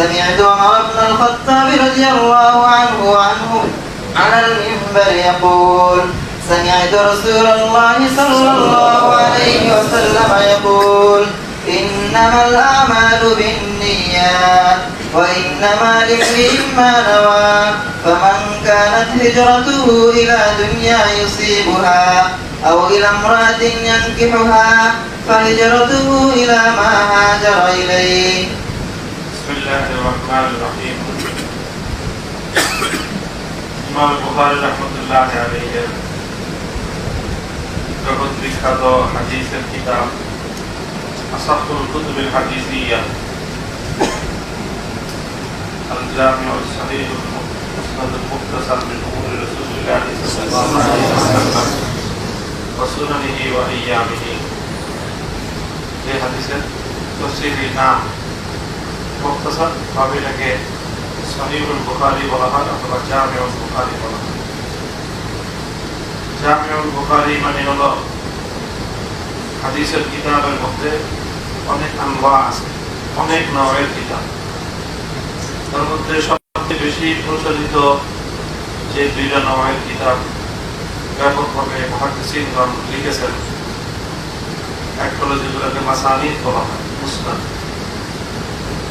سمعت عمر بن الخطاب رضي الله عنه عنه على المنبر يقول سمعت رسول الله صلى الله عليه وسلم يقول إنما الأعمال بالنيات وإنما لامرئ ما نوى فمن كانت هجرته إلى دنيا يصيبها أو إلى امرأة ينكحها فهجرته إلى ما هاجر إليه. بسم الله الرحمن الرحيم ইমাম বুখারী রহমতুল্লাহ আলাইহি জগৎ বিখ্যাত হাদিসের কিতাব আসাহুল কুতুবিল হাদিসিয়া الجامع الصحيح المسند المختصر من امور رسول الله صلى الله عليه وسلم وسننه وايامه এই হাদিসের তফসিলি নাম মুক্তসর ভাবে এটাকে সহিহুল বুখারী বলা হয় অথবা জামিউল বুখারী বলা হয়। জামিউল বুখারী মানে হলো হাদিসের কিতাবের মধ্যে অনেক আনওয়া আছে, অনেক নয়ের কিতাব। তার মধ্যে সবচেয়ে বেশি প্রচলিত যে দুইটা নয়ের কিতাব ব্যাপকভাবে মহাদিসিনগণ লিখেছেন, এক হলো যেগুলোকে মাসানিদ বলা হয়, মুসনাদ।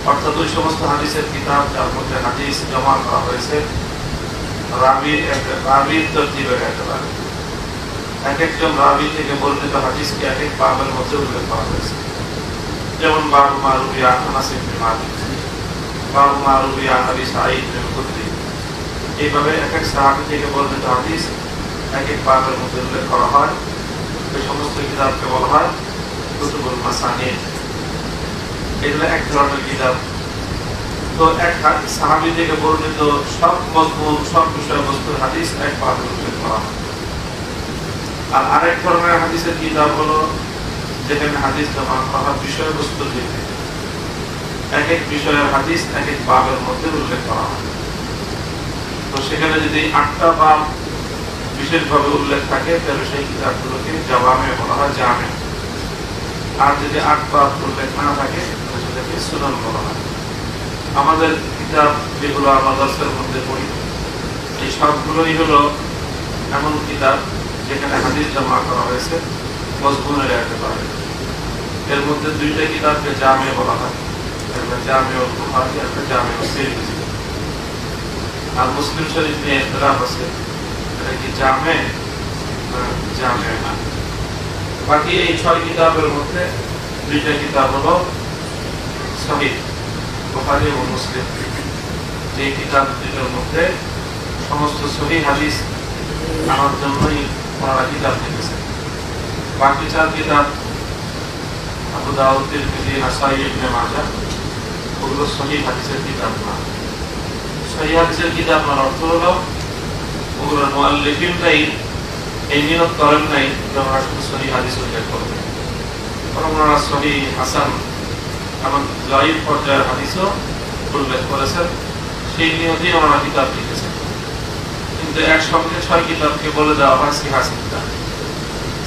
অর্থাৎ ওই সমস্ত হাদিসের কিতাব যার মধ্যে হাদিস জমা করা হয়েছে রাবির রাবির একেবারে। এক একজন রাবি থেকে বর্ণিত এক এক বাবের মধ্যে উল্লেখ করা হয়েছে। যেমন, বাবু মারুবি আনাস ইবনে বাবু মারুবি এইভাবে এক এক সাহাবী থেকে বর্ণিত হাদিস এক এক বাবের মধ্যে উল্লেখ করা হয়। ওই সমস্ত কিতাবকে বলা হয় কুতুবুল মাসানিদ এগুলো এক ধরনের কিতাব তো এক সাহাবি থেকে বর্ণিত সব মজমুন সব বিষয়বস্তুর হাদিস এক পাঠে উল্লেখ করা আর আরেক ধরনের হাদিসের কিতাব হলো, যেখানে হাদিস জমা করা বিষয়বস্তুর ভিত্তিতে এক এক বিষয়ের হাদিস এক এক বাবের মধ্যে উল্লেখ করা হয়। তো সেখানে যদি আটটা বাব বিশেষভাবে উল্লেখ থাকে, তাহলে সেই কিতাবগুলোকে জামামে বলা হয় জামে। আর যদি আট বাব উল্লেখ না থাকে সেটাকে সুনান বলা হয়। আমাদের কিতাব যেগুলো আমরা দর্শের মধ্যে পড়ি, এই সবগুলোই হলো এমন কিতাব যেখানে হাদিস জমা করা হয়েছে মজবুনের একেবারে এর মধ্যে দুইটা কিতাবকে জামে বলা হয়। একটা জামে ও বুখারী, একটা জামে ও সিরমিজি আর মুসলিম শরীফ নিয়ে ইখতিলাফ আছে, এটা কি জামে? জামে না। বাকি এই ছয় কিতাবের মধ্যে দুইটা কিতাব হলো সহিহ বুখারী এবং মুসলিম। যে কিতাব দুইটার মধ্যে সমস্ত সহি হাদিস আমার জন্যই ওনারা কিতাব লিখেছে বাকি চার কিতাব আবু দাউদ, তিরমিজি, নাসাই, ইবনে মাজাহ, ওগুলো সহি হাদিসের কিতাব না। সহি হাদিসের কিতাব না অর্থ হলো, ওগুলোর মুআল্লিফিনরাই এই নিয়ত করেন নাই যে ওনারা শুধু সহি হাদিস উল্লেখ করবে বরং ওনারা সহি হাসান এমন জয়ীব পর্যায়ের হাদিসও উল্লেখ করেছেন, সেই নিয়তেই ওনারা কিতাব লিখেছেন কিন্তু একসঙ্গে ছয় কিতাবকে বলে দেওয়া হয় সিহাসিদ্দা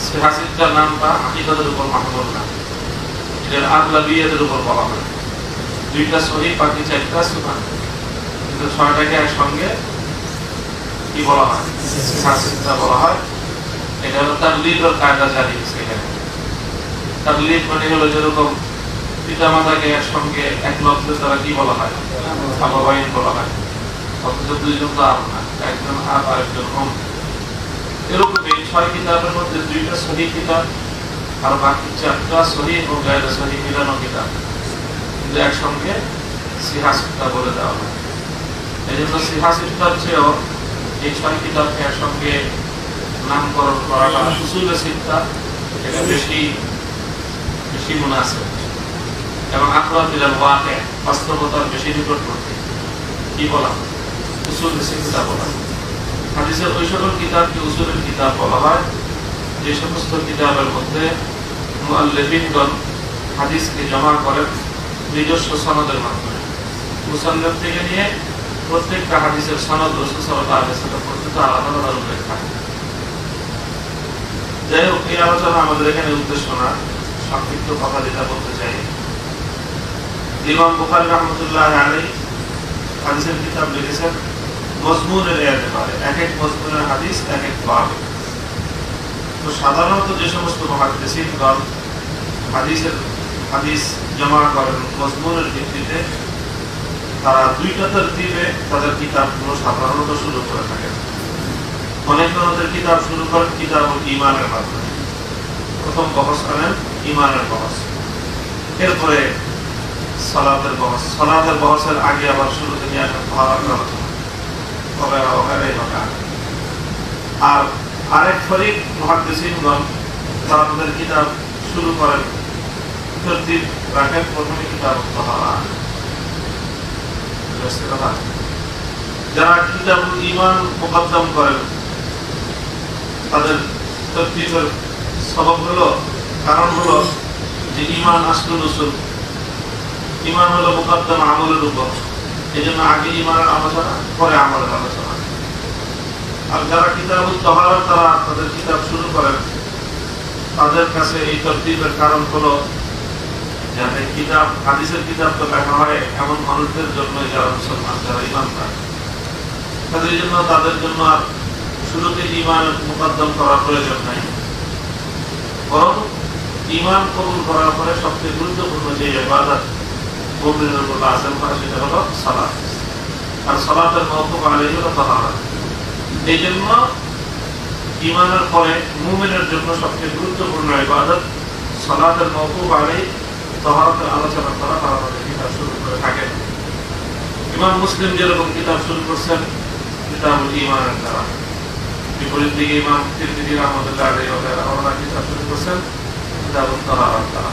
সিহাসিদ্দার নামটা আকিদাদের উপর মাহমুল না। এটার আগলা বিয়েদের উপর বলা হয়। দুইটা সহি, বাকি চারটা সুনান কিন্তু ছয়টাকে একসঙ্গে কি বলা হয়? সিহাসিদ্দা বলা হয়, এটা হলো তার লিডর কায়দা জারি সেখানে তার লিড মানে হলো যেরকম পিতা মাতাকে একসঙ্গে এক লক্ষ্যে তারা কি বলা হয়? আবাবাইন বলা হয়। অথচ দুইজন তো একজন আর একজন হোম এরকম এই ছয় কিতাবের মধ্যে দুইটা সহি কিতাব আর বাকি চারটা সহি ও গায়ের সহি মিলানো কিতাব। কিন্তু একসঙ্গে সিহাসিকটা বলে দেওয়া হয়। এই জন্য সিহাসিকটার চেয়েও এই ছয় কিতাবকে একসঙ্গে নামকরণ করাটা উসুলে শিক্ষা এটা বেশি বেশি মনে আছে এবং আকরাত ইলাল ওয়াকে বাস্তবতার বেশি নিকটবর্তী কি বলা? উসুল শিক্ষা বলা। হাদিসের ওই সকল কিতাবকে উসুলের কিতাব বলা হয়। যে সমস্ত কিতাবের মধ্যে মুআল্লিফিনগণ হাদিসকে জমা করেন নিজস্ব সনদের মাধ্যমে। মুসান্নদ থেকে নিয়ে প্রত্যেকটা হাদিসের সনদ রসুল সাল্লাল্লাহু আলাইহি ওয়াসাল্লাম পর্যন্ত আলাদা আলাদা উল্লেখ থাকে। যাই হোক, এই আলোচনা আমাদের এখানে উদ্দেশ্য না। সংক্ষিপ্ত কথা যেটা বলতে চাই ইমাম বুখারী রহমতুল্লাহ আলাইহি হাদিসের কিতাব লিখেছেন মজমুনের এতেবারে এক এক মজমুনের হাদিস, এক এক বাবে। তো সাধারণত যে সমস্ত মহাদিসিনগণ হাদিসের হাদিস জমা করেন মজমুনের ভিত্তিতে, তারা দুইটা তরতিবে তাদের কিতাবগুলো সাধারণত শুরু করে থাকেন অনেক ধরনের কিতাব শুরু করেন কিতাব ইমানের মাধ্যমে। প্রথম বহস করেন ইমানের বহস। এরপরে সালাতের বহস সালাতের বহসের আগে আবার শুরুতে নিয়ে আলোচনা ওগেরা ওগেরা এইভাবে আর আরেক ফরিক মহাদিসিনগণ তারা তাদের কিতাব শুরু করেন। তরতিব রাখেন প্রথমে কিতাব তাহারা যারা কিতাব ইমান মোকদ্দম করেন, তাদের তরতিবের সবক হলো, কারণ হলো যে ইমান আসল রসুল ইমান হলো আমলের উপর। এই জন্য আগে ইমানের আলোচনা, পরে আমলের আলোচনা। আর যারা কিতাব তারা তাদের কিতাব শুরু করেন। তাদের কাছে এই কারণ হলো কিতাব, হাদিসের কিতাব তো হয় এমন মানুষদের জন্য, যারা মুসলমান, যারা তাদের জন্য তাদের জন্য আর শুরুতে ইমান মুকদ্দম করার প্রয়োজন নাই। বরং ইমান কবুল করার পরে সবচেয়ে গুরুত্বপূর্ণ যে ইবাদত মুমিনের উপর আসেন করে সেটা হলো সালাত। আর সালাতের মহকুব আলাইহি হলো তাহারা এই জন্য ইমানের পরে মুমিনের জন্য সবচেয়ে গুরুত্বপূর্ণ ইবাদত সালাতের মহকুব আলাইহি তহারতের আলোচনা করা তারা তাদের কিতাব শুরু করে থাকেন। ইমাম মুসলিম যেরকম কিতাব শুরু করছেন কিতাবুল ইমানের দ্বারা। বিপরীত দিকে ইমাম তিরমিজি রহমতুল্লাহ আলাইহি ওনারা কিতাব শুরু করছেন কিতাবুল তাহারাত দ্বারা।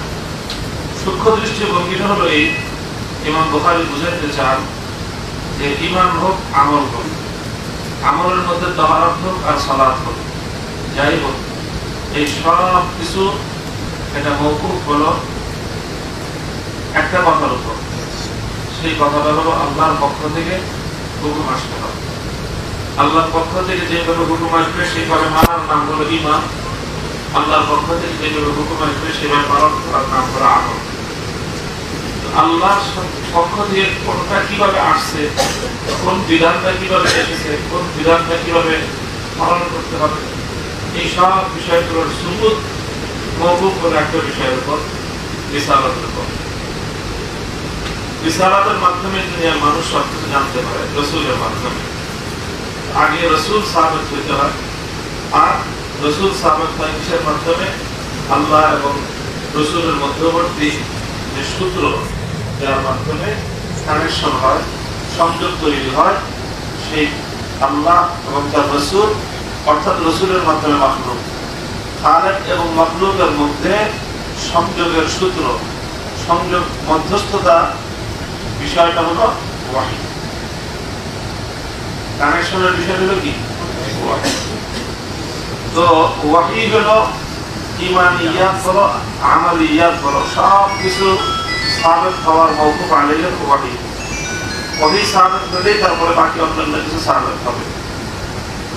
সূক্ষ্ম দৃষ্টিভঙ্গিটা হলো এই ইমাম বুখারী বুঝাইতে চান যে ইমান হোক, আমল হোক। আমলের মধ্যে তহারত হোক আর সালাত হোক। যাই হোক, এই সব কিছু এটা মৌকুফ হলো একটা কথার উপর। সেই কথাটা হলো আল্লাহর পক্ষ থেকে হুকুম আসতে হবে। আল্লাহর পক্ষ থেকে যেভাবে হুকুম আসবে, সেইভাবে মানার নাম হলো ইমান আল্লাহর পক্ষ থেকে যেভাবে হুকুম আসবে, সেভাবে পালন করার নাম হলো আমল। আল্লাহর পক্ষ থেকে কোনটা কীভাবে আসছে, কোন বিধানটা কীভাবে এসেছে, কোন বিধানটা কীভাবে পালন করতে হবে, এই সব বিষয়গুলোর সুবুত করে একটা বিষয়ের উপর বিশালতের উপর বিশালাতের মাধ্যমে দুনিয়ার মানুষ জানতে পারে, রসুলের মাধ্যমে। আগে রসুল সাবেত হইতে হয়, আর রসুল সাবেত হয় কিসের মাধ্যমে? আল্লাহ এবং রসুলের মধ্যবর্তী যে সূত্র যার মাধ্যমে কানেকশন হয়, সংযোগ তৈরি হয়, সেই আল্লাহ এবং তার রসুল, অর্থাৎ রসুলের মাধ্যমে মাখলুক। খালেক এবং মখলুকের মধ্যে সংযোগের সূত্র, সংযোগ মধ্যস্থতা বিষয়টা হলো ওয়াহি। কানেকশনের বিষয় হলো কি? তো ওয়াহি হলো ইমানিয়াত বলো, আমালিয়াত বলো সব কিছু সাবেত হওয়ার মৌকুফ আলাইলে ওয়াহি ওয়াহি সাবেত হলেই তারপরে বাকি অন্যান্য কিছু সাবেত হবে।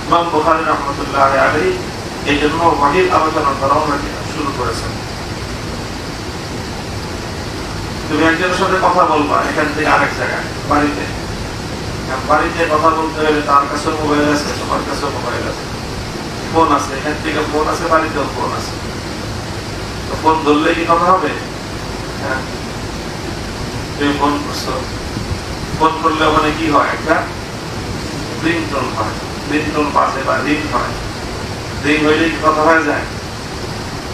ইমাম বুখারী রহমতুল্লাহ আলাইহি এই জন্য ওয়াহির আলোচনা করাও নাকি শুরু করেছেন। তুমি একজনের সাথে কথা বলবা, এখান থেকে আরেক জায়গায়, বাড়িতে। বাড়িতে কথা বলতে গেলে তার কাছে মোবাইল আছে, তোমার কাছে মোবাইল আছে। ফোন আছে, এখান থেকে ফোন আছে, বাড়িতেও ফোন আছে। তো ফোন ধরলে কি কথা হবে? হ্যাঁ। তুমি ফোন করছ। ফোন করলে ওখানে কি হয়? একটা হয়। বা রিং হয়। রিং হইলে কি কথা হয়ে যায়?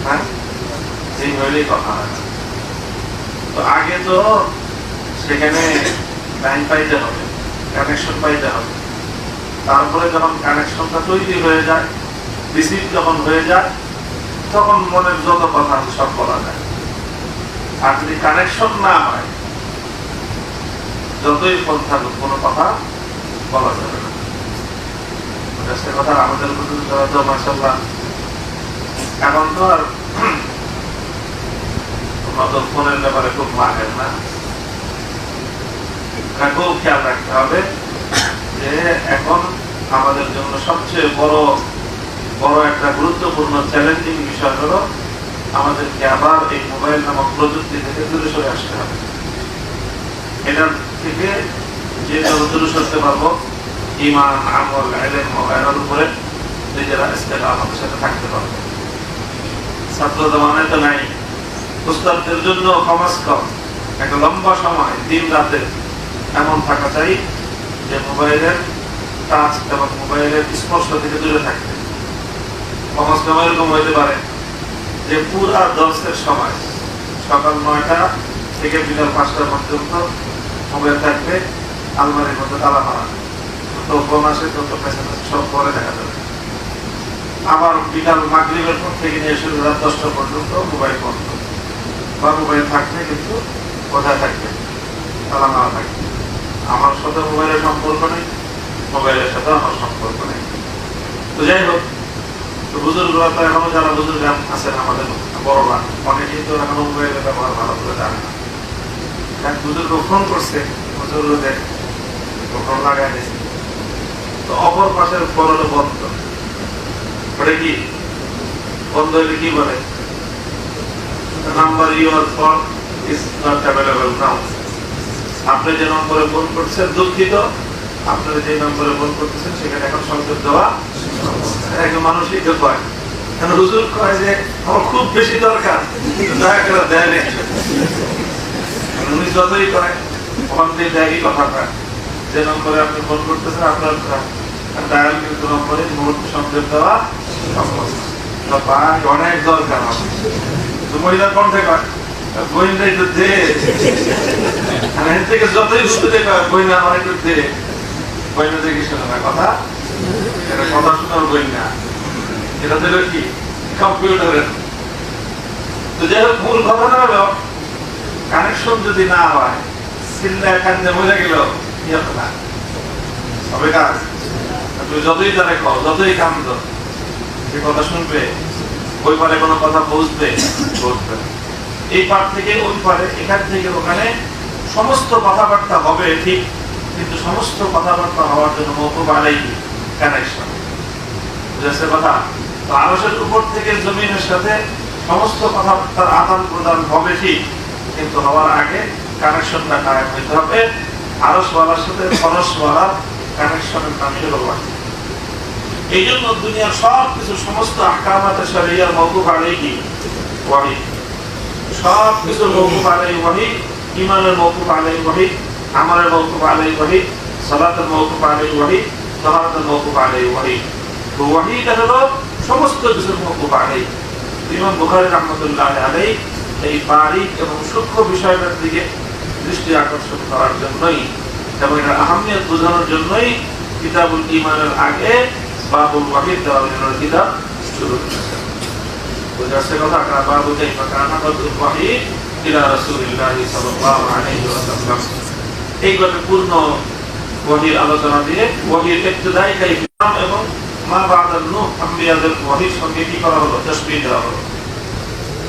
হ্যাঁ? রিং হইলেই কথা হয়। তো আগে তো সেখানে পাইতে হবে কানেকশন পাইতে হবে। তারপরে যখন কানেকশনটা তৈরি হয়ে যায় রিসিভ যখন হয়ে যায়, তখন মনের যত কথা সব বলা যায়। আর যদি কানেকশন না হয় যতই ফোন থাকুক, কোনো কথা বলা যাবে না। সে কথা আমাদের মাসাল্লাহ এখন তো আর ফোনের ব্যাপারে খুব না। এটা খেয়াল রাখতে হবে যে এখন আমাদের জন্য সবচেয়ে বড় বড় একটা গুরুত্বপূর্ণ চ্যালেঞ্জিং বিষয় হলো আমাদেরকে আবার এই মোবাইল নামক প্রযুক্তি থেকে দূরে সরে আসতে হবে। এটার থেকে যে যত সরতে পারব ইমান আমল এলেন মোবাইলের উপরে নিজেরা ইস্তেমা আমাদের সাথে থাকতে পারব। ছাত্র জমানায় তো নাই। উস্তাদদের জন্য কমাস কম। একটা লম্বা সময়, দিন রাতে এমন থাকা চাই যে মোবাইলের টাচ এবং মোবাইলের স্পর্শ থেকে দূরে থাকতে। কমাস কম এরকম হইতে পারে যে পুরা দশের সময় সকাল নয়টা থেকে বিকাল পাঁচটা পর্যন্ত মোবাইল থাকবে, আলমারির মধ্যে তালা মারা ফোন আসে তত মেসেজ সব পরে দেখা যাবে। আবার বিকাল মাগরিবের পর থেকে নিয়ে শুরু রাত দশটা পর্যন্ত মোবাইল বন্ধ। বা মোবাইল থাকবে কিন্তু কোথায় থাকবে, তালা মারা থাকবে। আমার সাথে মোবাইলের সম্পর্ক নেই, মোবাইলের সাথে আমার সম্পর্ক নেই। তো যাই হোক, তো বুজুর্গরা এখনও যারা বুজুর্গ আছেন আমাদের বড়রা, অনেকেই তো এখনও মোবাইলের ব্যবহার ভালো করে জানে না। করছে লাগাই দিয়েছে তো অপর পাশের বন্ধ। কি? বন্ধ হলে কি বলে? Number your not available now আপনি যে নম্বরে ফোন করছেন, দুঃখিত। আপনারা যে নম্বরে ফোন করতেছেন, সেখানে এখন সংযোগ দেওয়া একজন তো কয়? কেন হুজুর কয় যে, আমার খুব বেশি দরকার। দয়া করে দেয় উনি যতই কয় ওখান থেকে দেয় কথা কয়। যে নম্বরে আপনি ফোন করতেছেন, আপনার ডায়াল কিন্তু নম্বরে মুহূর্তে সংযোগ দেওয়া সম্ভব অনেক দরকার তো মহিলার কণ্ঠে কয় থেকে যতই বুঝতে কয় একটু দে। গোয়েন্দা থেকে শোনে না কথা। এটা কথা শোনার গোয়েন্দা। এটা দিল কি? কম্পিউটারের। তো যাই হোক, মূল ঘটনা হলো কানেকশন যদি না হয় চিল্লা কান্দে মরে গেল কি হবে কাজ। তুমি যতই তারে যতই কান্দ, সে কথা শুনবে, ওই পারে কোনো কথা বুঝবে বুঝবে এই পার থেকে ওই পারে, এখান থেকে ওখানে সমস্ত কথাবার্তা হবে ঠিক, কিন্তু সমস্ত কথাবার্তা হওয়ার জন্য মৌকুব আলাই কানেকশন বুঝেছে কথা? তো আরসের উপর থেকে জমিনের সাথে সমস্ত কথাবার্তার আদান প্রদান হবে ঠিক। কিন্তু হওয়ার আগে কানেকশনটা কায়েম হইতে হবে। আরসওয়ালার সাথে ফরসওয়ালার কানেকশনের নাম। এই জন্য দুনিয়ার সব কিছু সমস্ত আহকামাতে শরিয়ার মৌকুব আলাইহি ওয়াহি। সব কিছু মৌকুব আলাই ওয়াহি ইমানের মৌকুব আলাই ওয়াহি, আমলের মৌকুব আলাই ওয়াহি, সালাতের মৌকুব আলাই ওয়াহি তাহারাতের মৌকুব আলাই ওয়াহি। তো ওয়াহিটা হলো সমস্ত কিছুর মৌকুব আলাই ইমাম বুখারী রাহমাতুল্লাহ আলাই এই বারিক এবং সূক্ষ্ম বিষয়টার দিকে দৃষ্টি আকর্ষণ করার জন্যই এবং এটার আহমিয়ত বোঝানোর জন্যই কিতাবুল ইমানের আগে বাবুল ওয়াহিদ দেওয়ার কিতাব শুরু বুঝাচ্ছে কথা বাবু কানা বাবুল ওয়াহিদ এইভাবে পূর্ণ ওয়াহির আলোচনা দিয়ে ওয়াহির ইবতিদাই এবং মা বাদাল নূহ আম্বিয়াদের ওয়াহির সঙ্গে কি করা হলো? তাসবিহ দেওয়া হলো।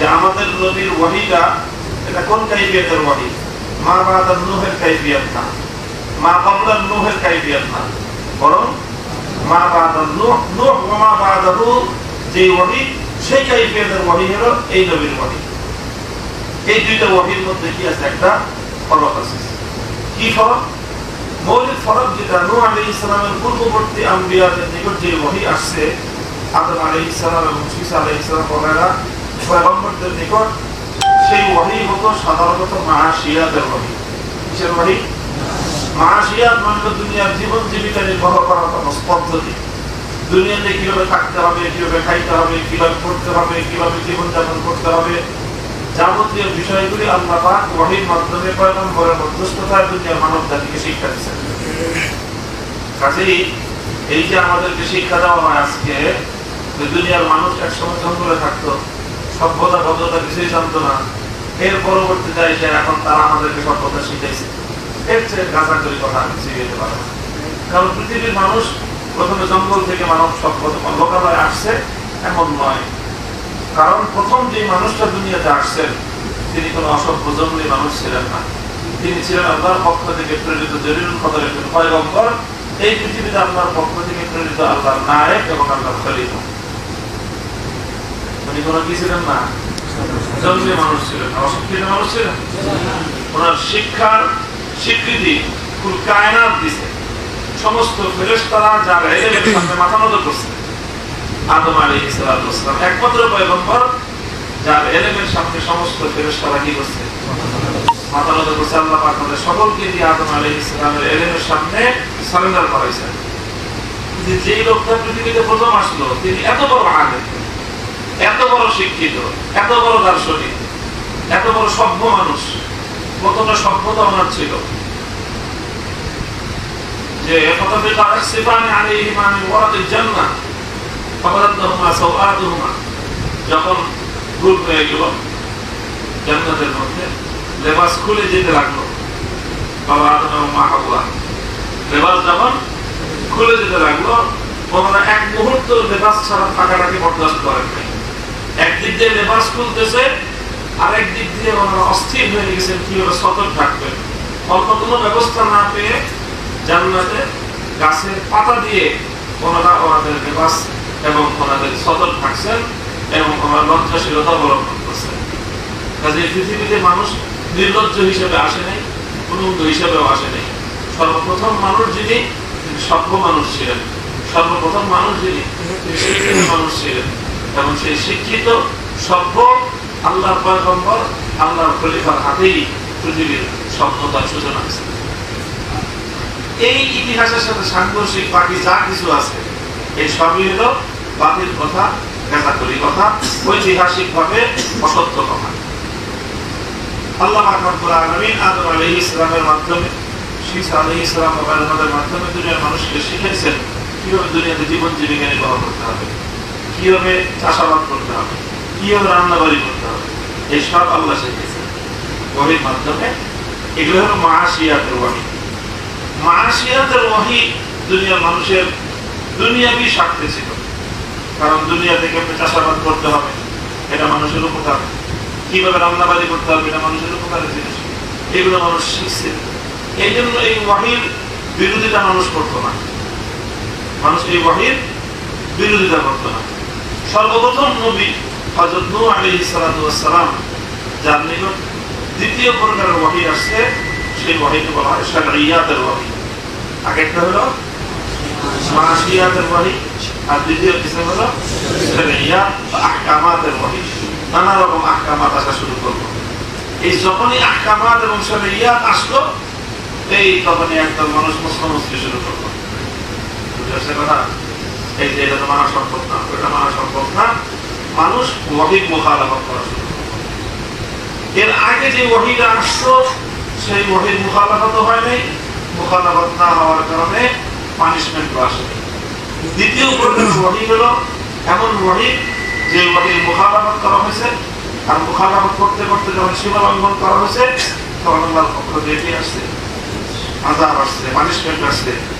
যে আমাদের নবীর ওয়াহিটা, এটা কোন কাইফিয়তের ওয়াহি? মা বাদা নূহের কাইফিয়ত না। মা কবলা নূহের কাইফিয়ত না। বরং মা বাদা নূহ নূহ মা বাদাহু যে ওয়াহি, সেই কাইফিয়তের ওয়াহি হলো এই নবীর ওয়াহি। এই দুইটা ওয়াহির মধ্যে কি আছে? একটা ফরক আছে কি ফরক? মৌলিক ফরক যেটা নূহ আলাইহিস সালামের পূর্ববর্তী আম্বিয়াদের নিকট যে ওহী আসছে, আদম আলাইহিস সালাম এবং ঈসা আলাইহিস সালাম ওনারা পয়গম্বরদের নিকট সেই ওহী হতো সাধারণত মাহাশিয়াতের ওহী কিসের ওহী মাসিয়াত মানে দুনিয়ার জীবন জীবিকা নির্বাহ করার কোনো পদ্ধতি। দুনিয়াতে কীভাবে থাকতে হবে, কীভাবে খাইতে হবে, কীভাবে পড়তে হবে, কীভাবে জীবনযাপন করতে হবে, যাবতীয় বিষয়গুলি আল্লাহ পাক ওয়াহির মাধ্যমে পয়গম্বরের মধ্যস্থতায় দুনিয়ার মানব জাতিকে শিক্ষা দিচ্ছেন কাজেই এই যে আমাদেরকে শিক্ষা দেওয়া হয় আজকে দুনিয়ার মানুষ একসময় জঙ্গলে থাকতো সভ্যতা, ভদ্রতা কিছুই জানতো না এর পরবর্তীতে এসে এখন তারা আমাদেরকে সভ্যতা শিখাইছে। এর চেয়ে গাছাকরি কথা আমি শিখাইতে পারব। কারণ পৃথিবীর মানুষ প্রথমে জঙ্গল থেকে মানব সভ্যতা লোকালয়ে আসছে, এমন নয়। কারণ প্রথম যে মানুষটা দুনিয়াতে আসছেন, তিনি কোনো অসভ্য জঙ্গলি মানুষ ছিলেন না। তিনি ছিলেন আল্লাহর পক্ষ থেকে প্রেরিত জরিরুল কদর একজন পয়গম্বর। এই পৃথিবীতে আল্লাহর পক্ষ থেকে প্রেরিত আল্লাহর নায়ক এবং আল্লাহর খলিফা। উনি কোনো কি ছিলেন না। মানুষ ছিলেন। অশিক্ষিত মানুষ ছিলেন। ওনার শিক্ষার স্বীকৃতি ফুল কায়নাত দিছে। সমস্ত সামনে মাথা করছে। আদম আলাইহিস সালাম একমাত্র পয়গম্বর, যার এলেমের সামনে সমস্ত ফেরেশতারা কি করছে? মাথা করছে আল্লাহ সকলকে দিয়ে আদম আলাইহিস সালামের এলেমের সামনে সারেন্ডার যে যেই লোকটা পৃথিবীতে প্রথম আসলো, তিনি এত বড় আলেম। এত বড় শিক্ষিত, এত বড় দার্শনিক, এত বড় সভ্য মানুষ, কতটা সভ্যতা ওনার ছিল। যে হয়ে মধ্যে খুলে লাগল, বাবা আদম মা খুলে লাগল এক মুহূর্ত লেবাস ছাড়া থাকাটাকে বরদাস্ত করেন নাই একদিক দিয়ে লেবাস খুলতেছে আর একদিক দিয়ে ওনারা অস্থির হয়ে গেছেন কীভাবে সতর্ক থাকবেন অল্প কোনো ব্যবস্থা না পেয়ে জান্নাতে গাছের পাতা দিয়ে ওনারা ওনাদের লেবাস এবং ওনাদের সতর্ক থাকছেন এবং ওনার লজ্জাশীলতা অবলম্বন করছেন। কাজে পৃথিবীতে মানুষ নির্লজ্জ হিসেবে আসে নাই উন্মুক্ত হিসেবেও আসে নাই। সর্বপ্রথম মানুষ যিনি সভ্য মানুষ ছিলেন। সর্বপ্রথম মানুষ যিনি মানুষ ছিলেন। এবং সেই শিক্ষিত সভ্য আল্লাহর পয়গম্বর, আল্লাহর খলিফার হাতেই পৃথিবীর সভ্যতার সূচনা হয়েছে। এই ইতিহাসের সাথে সাংঘর্ষিক বাকি যা কিছু আছে, এই সবই হলো বাতিল কথা, নেতাকরি কথা ঐতিহাসিক ভাবে অসত্য কথা। আল্লাহ রব্বুল আলামিন আদম আলাইহিস ইসলামের মাধ্যমে শীস আলাইহিস সালাম আমাদের মাধ্যমে দুনিয়ার মানুষকে শিখেছেন কীভাবে দুনিয়াতে জীবন জীবিকা নির্বাহ করতে হবে। কীভাবে চাষাবাদ করতে হবে? কীভাবে রান্নাবাড়ি করতে হবে? এই সব আল্লাহ শিখিয়েছেন। ওহির মাধ্যমে। এগুলো হলো মাসিয়াতের ওয়াহি। মাসিয়াতের ওয়াহি দুনিয়ার মানুষের দুনিয়াবি স্বার্থে ছিল। কারণ দুনিয়া থেকে আপনি চাষাবাদ করতে হবে, এটা মানুষের উপকার। কীভাবে রান্নাবাড়ি করতে হবে, এটা মানুষের উপকারের জিনিস এগুলো মানুষ শিখছে। এই জন্য এই ওয়াহির বিরোধিতা মানুষ করতো না। মানুষ এই ওয়াহির বিরোধিতা করতো না। সর্বপ্রথম নবী হজরত নূহ আলাইহিস সালাম যার নিকট দ্বিতীয় প্রকারের ওয়াহি আসছে, সেই ওয়াহিকে বলা হয় শারঈয়াতের ওয়াহি। হলো ওয়াহি আর দ্বিতীয় হলো আহকামাতের নানা রকম আহকামাত আসা শুরু করল। এই যখনই আহকামাত এবং শারঈয়াত আসলো, এই তখনই একদম মানুষ মুসলিম মুসলিম শুরু করল। বুঝতে কথা? মানা মানা মানুষ দ্বিতীয় ওয়াহি হলো, এমন ওয়াহি যে মুখালাফত করা হয়েছে, আর মুখালাফত করতে করতে যখন সীমা লঙ্ঘন করা হয়েছে, তখন আসছে পানিশমেন্ট আসছে।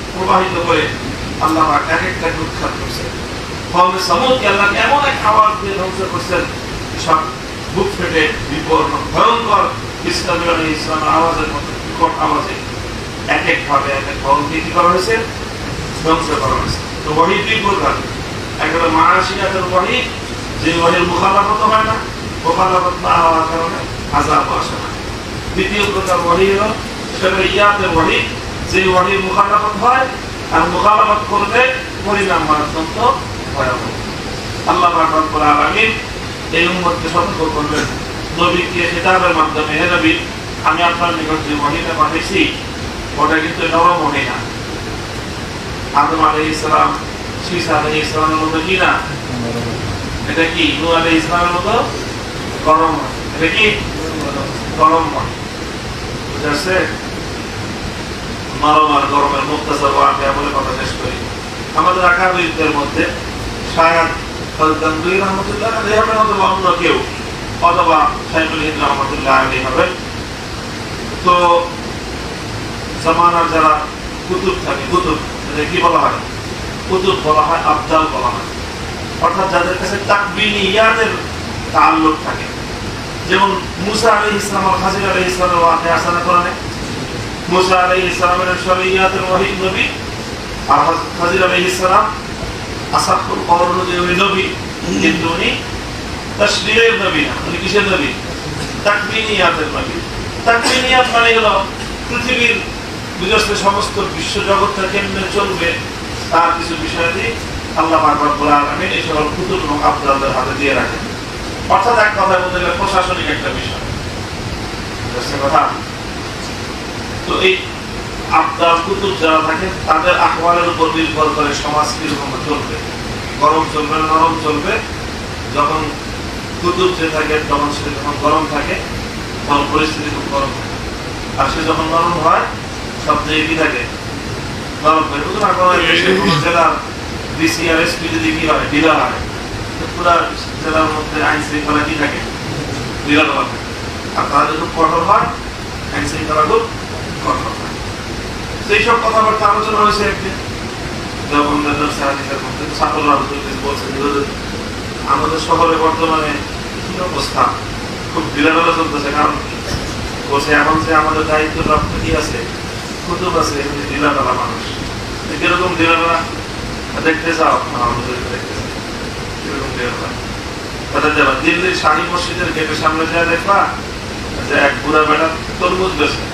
প্রবাহিত করে আল্লাহ এক একটা উৎখাত করছেন। কওমে সামুদকে আল্লাহ এমন এক আওয়াজ দিয়ে ধ্বংস করছেন সব বুক ফেটে বিপন্ন, ভয়ঙ্কর ইসলামের ইসলামের আওয়াজের মতো বিকট আওয়াজে এক এক ভাবে এক এক ভাবে কি করা হয়েছে, ধ্বংস করা হয়েছে। তো ওয়াহি দুই প্রকার একটা মাহাসিয়াতের ওয়াহি যে ওয়াহির মুখালাফত হয় না মুখালাফত না হওয়ার কারণে আজাব আসে না। দ্বিতীয় প্রকার বহি হলো সেটা ইয়াতের ওয়াহি যে ওয়াহির মুখালাফত হয় আর মুখালাফত করলে পরিণাম অত্যন্ত ভয়াবহ। আল্লাহ রব্বুল আলামিন এই উম্মতকে সতর্ক করবেন। নবীকে কিতাবের মাধ্যমে, হে নবী, আমি আপনার নিকট যে ওয়াহিটা পাঠিয়েছি, ওটা কিন্তু নরম ওয়াহি না। আদম আলাইহিস সালাম শীসা আলাইহিস সালামের মতো কি না? এটা কি, নূহ আলাইহিস সালামের মতো? গরম এটা কি? গরম হয় পারছে গরমের বলে কথা শেষ করি। আমাদের মধ্যে কুতুব থাকে, কুতুব কি বলা হয়? কুতুব বলা হয় বলা হয়। অর্থাৎ যাদের কাছে তাল্লুক থাকে। যেমন মুসা আলী ইসলাম হাজির আলী ইসলামের ওয়াকে মানে পৃথিবীর সমস্ত বিশ্ব জগৎটা কেমনে চলবে, তার কিছু বিষয়াদি আল্লাহ পাক রব্বুল আলামিন এই সকল এবং আবদালদের হাতে দিয়ে রাখেন। অর্থাৎ এক কথা বলতে গেলে প্রশাসনিক একটা বিষয়। কথা। তো এই আবদাল কুতুব যারা থাকে তাদের আহ্বানের উপর নির্ভর করে সমাজ কীরকম চলবে। গরম চলবে নরম চলবে। যখন কুতুব যে থাকে তখন সে যখন গরম থাকে তখন পরিস্থিতি খুব গরম থাকে। আর সে যখন নরম হয় সব জায়গায় কি থাকে নরম থাকে বুঝুন কোনো জেলার ডিসি আর এসপি যদি কি হয় ঢিলা হয় পুরা জেলার মধ্যে আইন শৃঙ্খলা কি থাকে? বিরাট থাকে। আর তারা যদি খুব কঠোর হয় আইন শৃঙ্খলা খুব হয় সেই সব কথাবার্তা আলোচনা হয়েছে একদিন। যখন সাহায্যের মধ্যে আমাদের শহরে বর্তমানে কি অবস্থা? খুব বিরাট চলতেছে, কারণ? বলছে, এখন যে আমাদের দায়িত্ব প্রাপ্ত কি আছে? কুতুব আছে, এমনি ঢিলাঢালা মানুষ। কীরকম ঢিলাঢালা? দেখতে চাও আমাদের দেখতে চাও। কীরকম দিল্লির শাহী মসজিদের গেটের সামনে যা দেখবা, যে এক বুড়া বেটা তরমুজ বেছে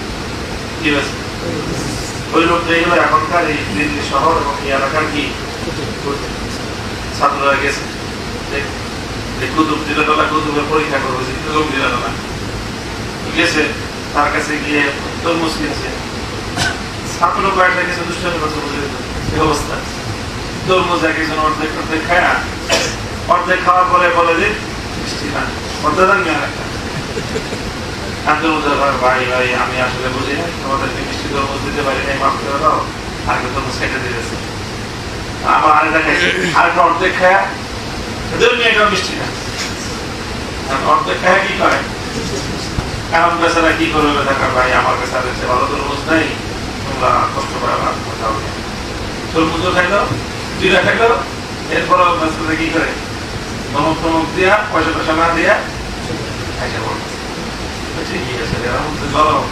ওই লোকটা এগুলো এখনকার এই দিল্লি শহর এবং এই এলাকার কি? ছাত্ররা গেছে। কুতুব দিলাতলা, কুতুবের পরীক্ষা করব যে কীরকম দিলাতলা। গেছে, তার কাছে গিয়ে তরমুজ কিনছে। ছাত্র কয়েকটা গেছে, দুষ্টামি কথা বলে। এই অবস্থা? তরমুজ এক একজন অর্ধেক অর্ধেক খায়া অর্ধেক খাওয়ার পরে বলে যে, মিষ্টি না। অর্ধেক দাম নিয়ে একটা। ভাই ভাই, আমি আসলে বুঝি না তোমাদেরকে তরমুজ দিতে পারি নাই, মাফ করে দাও। আর তরমুজ খেতে দিয়েছে আমার আরেকটা খাইছে আরেকটা অর্ধেক খায়া এদের এটা মিষ্টি না। অর্ধেক খায়া কি করে? এখন বেচারা কি করবে দেখার ভাই, আমার কাছে আর ভালো তরমুজ নাই। তোমরা কষ্ট করে আমার কোথাও তরমুজও খাইলো দুইটা খাইলো এরপর বেচারা কি করে? নমক টমক দিয়া পয়সা টয়সা না দিয়া খাইতে বলবে গরম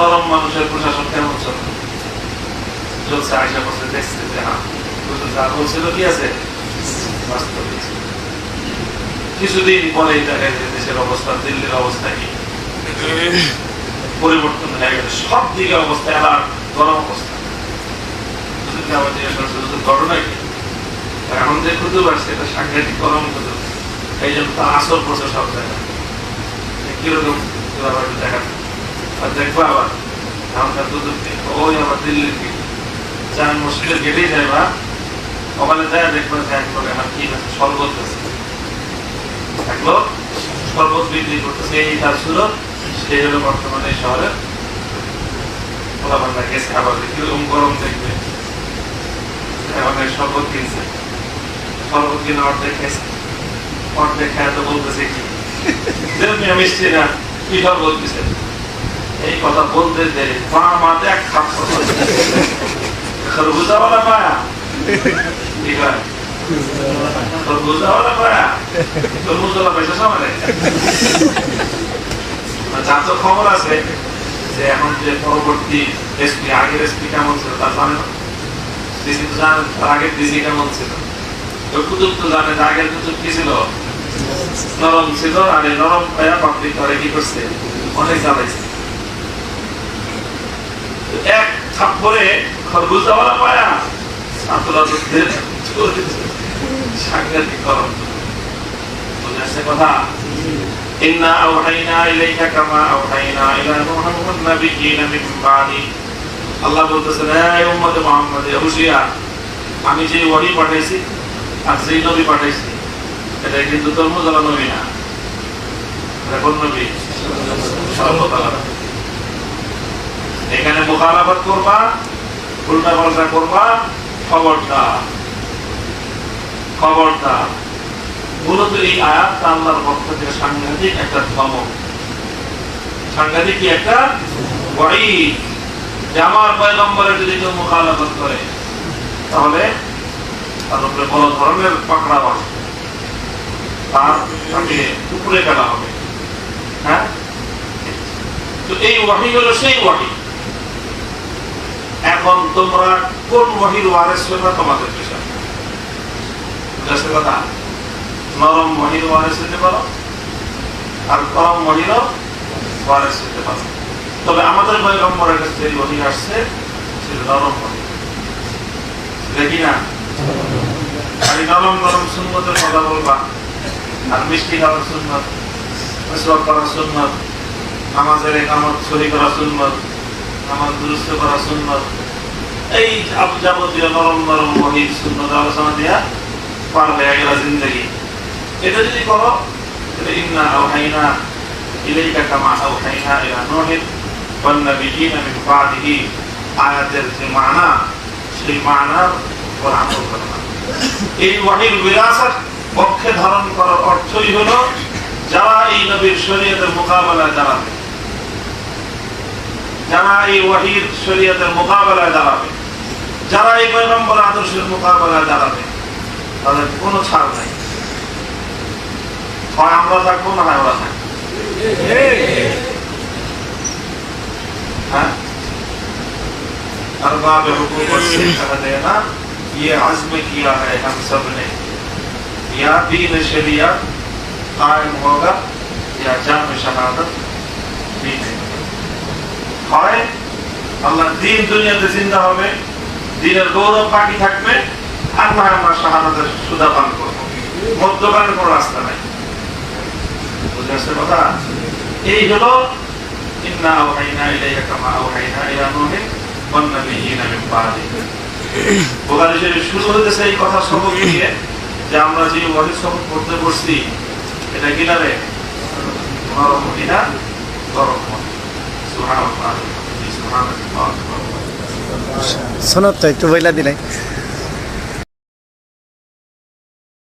নরম মানুষের প্রশাসন কেমন চলছে যে হ্যাঁ। কি আছে? কিছুদিন পরেই দেখা যায়, দেশের অবস্থা, দিল্লির অবস্থা কি? পরিবর্তন হয়ে গেছে সব দিকে অবস্থা এবার গরম অবস্থা। আবার ঘটনা কি? এখন যে কুতুব আসছে এটা সাংঘাতিক গরম কুতুব এই জন্য তার আসর পড়ছে সব জায়গায় কীরকম দেখা দেখব আবার এখনকার কুতুব ওই আবার দিল্লির কি যান মসজিদের গেটেই যাইবা ওখানে যায়, দেখবে যে এক আমার কি আছে শরবত আছে এক লোক শরবত বিক্রি করতেছে, এই তার সুরত সেই হলো বর্তমানে এই শহরে। ওলাবান্ধা গেছে আবার কীরকম গরম দেখবে। এখন এই শরবত কিনছে। শরবত কিনে অর্ধেক খেয়েছে অর্ধেক খায় তো বলতেছে। কি মিষ্টি না কি সব বলতেছে? এই কথা বলতে দেরি পা মাতে এক খাপ খরবুজাওয়ালা পায়া। ঠিক হয় খরবুজাওয়ালা পায়া। খরবুজাওয়ালা পয়সা সামনে তার তো খবর আছে যে এখন যে পরবর্তী এসপি আগের এসপি কেমন ছিল তার জানে না। ডিসি তো জানেন তার আগের ডিসি কেমন ছিল। তো কুতুব তো জানে আগের কুতুব কি ছিল? নরম ছিল আর এই নরম পায়া পাবলিক করে কি করছে অনেক জ্বালাইছে তো এক থাপ্পরে খরগোশওয়ালা পায়া ছাত্রদের সাংঘাতিক গরম বুঝে আসছে কথা إنا أوحينا إليك كما أوحينا إلى نوح والنبيين من بعده আল্লাহ বলতেছেন এই উম্মতে মুহাম্মদ হুশিয়া আমি যে ওয়াহি পাঠাইছি আর যেই নবী পাঠাইছি এটা কিন্তু মুজালা নবী না? কোন এখানে মোকালাফত করবা, উল্টা পাল্টা করবা, খবরদার। খবরদার। মূলত এই আয়াতটা আল্লাহর পক্ষ থেকে সাংঘাতিক একটা ধমক সাংঘাতিক কি একটা? ওয়াঈদ যে আমার পয়গম্বরের যদি কেউ মুখালাফত করে, তাহলে তার উপরে বড় ধরনের পাকড়া বাসবে তার তাকে ফেলা হবে। হ্যাঁ? তো এই ওয়াহি হলো সেই ওয়াহি। এখন তোমরা কোন ওয়াহির ওয়ারেস তোমাদের বুঝাচ্ছে কথা। নরম মহির ওয়ারেস হতে পারো আর গরম ওয়ারেস হতে পারো। তবে আমাদের পয়গম্বরের কাছে যে ওহি আসছে, সেটা নরম মহি দেখি না? আর নরম নরম সুন্নতের কথা বলবা। আর মিষ্টি খাওয়ার সুন্নত মেসওয়াক করার সুন্নত নামাজের একামত সহি করা সুন্নত নামাজ দুরুস্ত করা সুন্নত এই যাব- যাবতীয় নরম নরম মহির সুন্নত আলোচনা দিয়া পার হয়ে জিন্দগি এটা যদি করো তাহলে ইন্না আওহাইনা ইলাইকা কামা আওহাইনা ইলা নূহিন ওয়ান নাবিয়িনা মিন বাদিহি আয়াতের যে মানা সেই মানার উপর আমল করা এই ওয়াহির বিরাসত পক্ষে ধারণ করার অর্থই হল যারা এই নবীর শরীয়তের মোকাবেলায় দাঁড়াবে। যারা এই ওয়াহির শরীয়তের মোকাবেলায় দাঁড়াবে। যারা এই পয়গম্বর আদর্শের মোকাবেলায় দাঁড়াবে, তাদের কোনো ছাড় নাই। হয় আমরা থাকব না হয় ওরা থাকব। হ্যাঁ? ارباب حقوق الشيخ هدينا یہ عزم کیا ہے ہم সব নেই या दीन शरीयत कायम होगा या जाम शहादत भी नहीं হয় আল্লাহ দিন দুনিয়াতে জিন্দা হবে দিনের গৌরব বাকি থাকবে আর না আমরা শাহাদাতের সুদা পান করবো মধ্যকালের কোনো রাস্তা নাই বুঝে আসছে কথা এই হলো ইন্না আওহাইনা ইলাইকা কামা আওহাইনা ইলা নূহিন ওয়ান নাবিয়িনা মিন বাদি বুখারী শরীফ শুরু হতেছে এই কথা সবক দিয়ে যে আমরা যে ওয়াহি সফর করতে বসছি, এটা গিলারে নরম মদিনা গরম মদিনা সুবহানাল্লাহ সুবহানাল্লাহ শোনো তো, একটু বইলা দিলাই